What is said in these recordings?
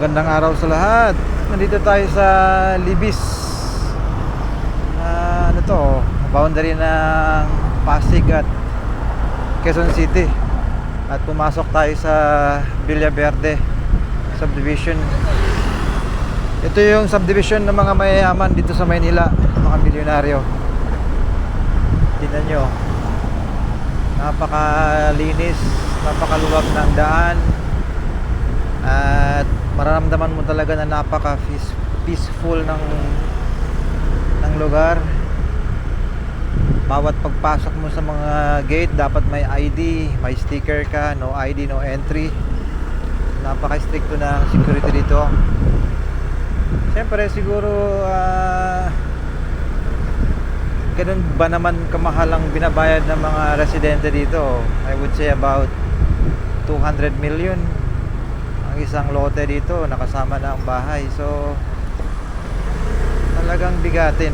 Gandang araw sa lahat. Nandito tayo sa Libis. Ah, ano to? Boundary ng Pasig at Quezon City. At pumasok tayo sa Villa Verde subdivision. Ito yung subdivision ng mga mayayaman dito sa Maynila, mga milyonaryo. Tingnan nyo. Napakalinis, napakaluwag ng daan. At mararamdaman mo talaga na napaka peace- peaceful ng ng lugar. Bawat pagpasok mo sa mga gate dapat may ID, may sticker ka, no ID, no entry. Napaka-stricto ng security dito. Siyempre siguro ah ganun ba naman kamahal ang binabayad ng mga residente dito? I would say about 200 million ang isang lote dito nakasama na ang bahay. So talagang bigatin.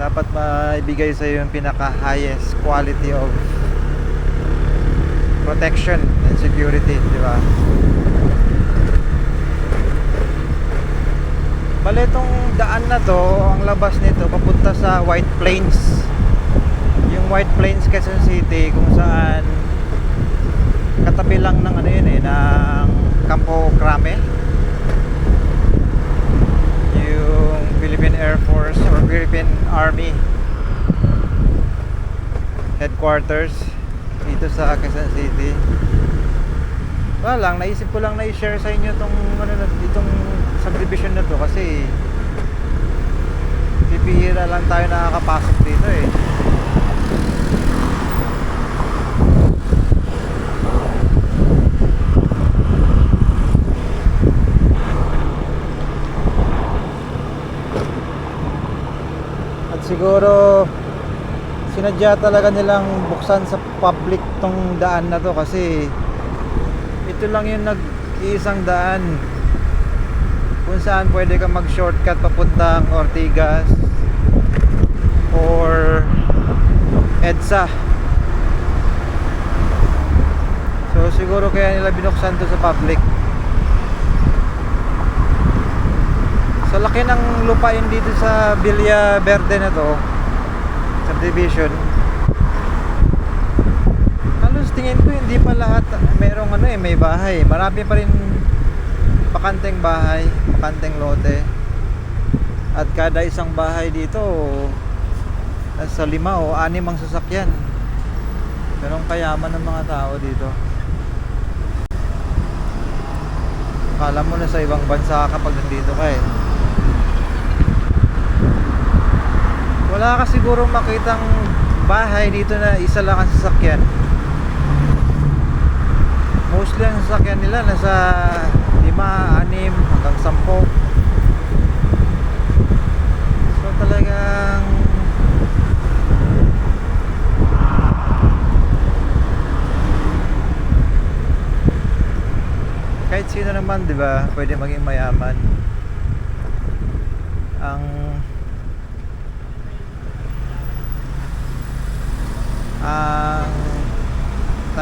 Dapat maibigay sa iyo yung pinaka highest quality of protection and security di ba? Bale itong daan na to, ang labas nito papunta sa White Plains. Yung White Plains Quezon City kung saan katabi lang ng ano yun eh, ng Campo Crame. Yung Philippine Air Force or Philippine Army headquarters dito sa Quezon City. Wala lang, naisip ko lang na i-share sa inyo tong ano na itong subdivision na to kasi pipihira lang tayo nakakapasok dito eh. Siguro sinadya talaga nilang buksan sa public tong daan na to kasi ito lang yung nag-iisang daan kung saan pwede ka mag shortcut papuntang Ortigas or EDSA. So siguro kaya nila binuksan to sa public sa laki ng lupain dito sa Villa Verde na to subdivision. Halos tingin ko hindi pa lahat merong ano eh may bahay. Marami pa rin pakanteng bahay pakanteng lote. At kada isang bahay dito nasa lima o anim ang sasakyan. Pero ang kayaman ng mga tao dito. Akala mo na sa ibang bansa kapag nandito ka eh wala ka siguro makitang bahay dito na isa lang ang sasakyan. Mostly ang sasakyan nila nasa lima, anim, hanggang sampo so talagang kahit sino naman di ba pwede maging mayaman. Ang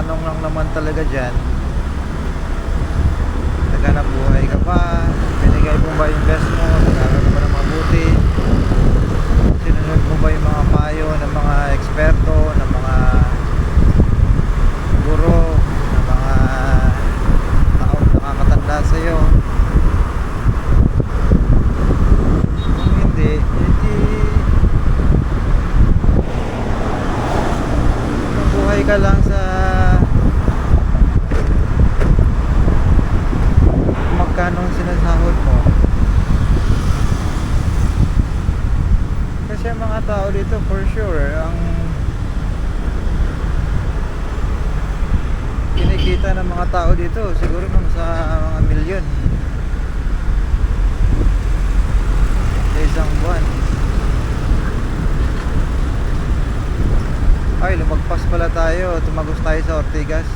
tanong lang naman talaga dyan naghanap buhay ka pa binigay mo ba yung best mo nag-aaral ka ba ng mabuti sinunod mo ba yung mga payo ng mga eksperto ng mga guro ng mga taong nakakatanda sa'yo kung hindi hindi mabuhay ka lang sa magkano ang sinasahod mo kasi mga tao dito for sure. Ang kinikita ng mga tao dito siguro nung sa mga milyon. Sa isang buwan. Ay lumagpas pala tayo. Tumagos tayo sa Ortigas